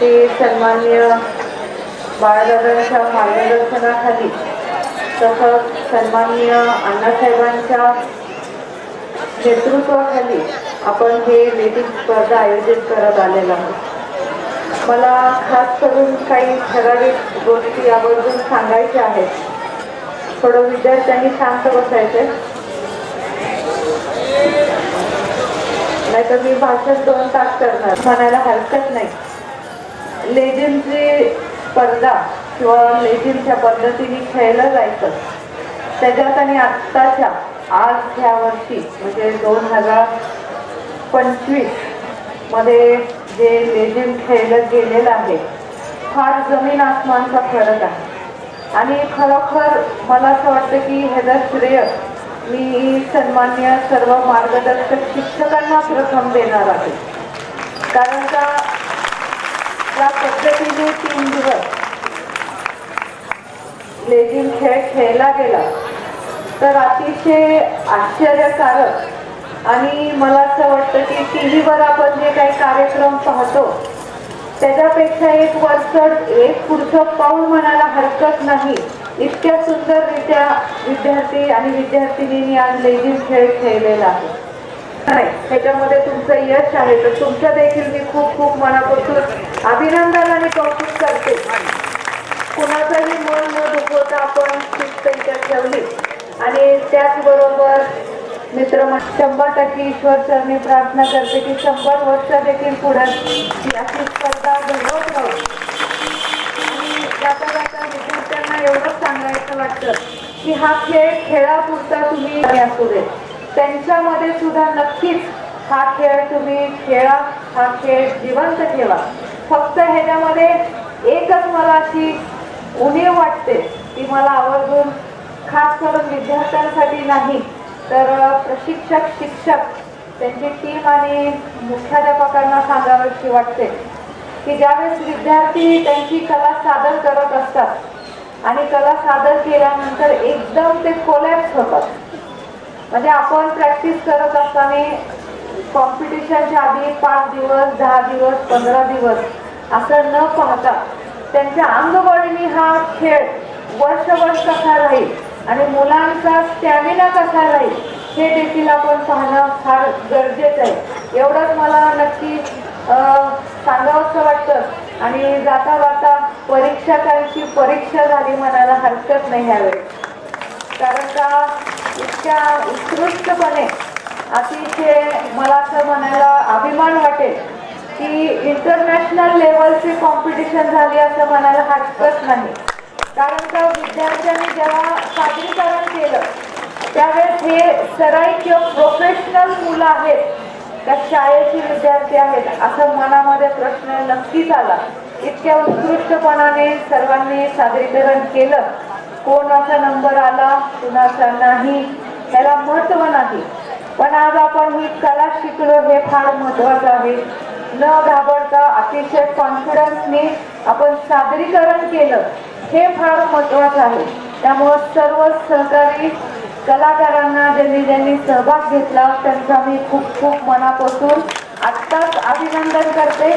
ते सन्मान्य बाळादादांच्या मार्गदर्शनाखाली तसंच सन्मान्य अण्णासाहेबांच्या नेतृत्वाखाली आपण हे लेडीज स्पर्धा आयोजित करत आलेलो आहोत. मला खास करून काही ठराविक गोष्टी आवर्जून सांगायच्या आहेत. थोडं विद्यार्थ्यांनी शांत बसायचे नाहीतर मी भाषण दोन तास करणार. म्हणायला हरकत नाही. लेझिमची स्पर्धा किंवा लेझिमच्या पद्धतीने खेळलं जायचं. त्याच्यात आणि आत्ताच्या आज ह्या वर्षी म्हणजे दोन हजार पंचवीसमध्ये जे लेझिम खेळलं गेलेलं आहे फार जमीन आसमानचा फरक आहे. आणि खरोखर मला असं वाटतं की ह्याचं श्रेय मी सन्मान्य सर्व मार्गदर्शक शिक्षकांना प्रथम देणार आहे. कारण का या पद्धतीने तीन दिवस. लेझिम खेळ खेळला गेला. तर अतिशय आश्चर्यकारक आणि मला असं वाटतं की टी व्हीवर आपण जे काही कार्यक्रम पाहतो त्याच्यापेक्षा एक वर्ष एक पुढचं पाऊल म्हणायला हरकत नाही. इतक्या सुंदररित्या विद्यार्थी आणि विद्यार्थिनींनी आज लेझिम खेळ खेळलेला आहे. नाही त्याच्यामध्ये तुमचं यश आहे. तर तुमचं देखील मी खूप खूप मनापासून अभिनंदन आणि कौतुक करते. कुणाचंही मन न दुखवता आपण शिस्त ठेवली. आणि त्याचबरोबर मित्र शंभर टक्के ईश्वर चरणी प्रार्थना करते की शंभर वर्ष देखील पुढे ही अशी स्पर्धा घडवत राहू. जाता जाता विद्यार्थ्यांना एवढंच सांगायचं वाटतं की हा खेळ खेळापुरता तुम्ही असू दे त्यांच्यामध्ये सुद्धा नक्कीच हा खेळ तुम्ही खेळा हा खेळ जिवंत ठेवा. फक्त ह्याच्यामध्ये एकच मला अशी उणीव वाटते ती मला आवर्जून खास करून विद्यार्थ्यांसाठी नाही तर प्रशिक्षक शिक्षक त्यांची टीम आणि मुख्याध्यापकांना सांगावीशी वाटते की ज्यावेळेस विद्यार्थी त्यांची कला सादर करत असतात आणि कला सादर केल्यानंतर एकदम ते कोलॅप्स होतात. म्हणजे आपण प्रॅक्टिस करत असताना कॉम्पिटिशनच्या आधी पाच दिवस दहा दिवस पंधरा दिवस असं न पाहता त्यांच्या अंगबळीने हा खेळ वर्षभर कसा राहील आणि मुलांचा स्टॅमिना कसा राहील हे देखील आपण पाहणं फार गरजेचं आहे. एवढंच मला नक्की सांगावंसं वाटतं. आणि जाता जाता परीक्षकांची परीक्षा झाली म्हणायला हरकत नाही यावेळी कारण का इतक्या उत्कृष्टपणे अतिशय मला असं म्हणायला अभिमान वाटेल की इंटरनॅशनल लेवलची कॉम्पिटिशन झाली असं म्हणायला हटकत नाही. कारण का विद्यार्थ्यांनी जेव्हा सादरीकरण केलं त्यावेळेस हे सराई किंवा प्रोफेशनल मुलं आहेत त्या शाळेचे विद्यार्थी आहेत असं मनामध्ये प्रश्न नक्कीच आला इतक्या उत्कृष्टपणाने सर्वांनी सादरीकरण केलं. कोणाचा नंबर आला कुणाचा नाही त्याला महत्त्व नाही. पण आज आपण ही कला शिकलो हे फार महत्वाचं आहे. न घाबरता अतिशय कॉन्फिडन्सने आपण सादरीकरण केलं हे फार महत्वाचं आहे. त्यामुळं सर्व सहकारी कलाकारांना ज्यांनी ज्यांनी सहभाग घेतला त्यांचा मी खूप खूप मनापासून आत्ताच अभिनंदन करते.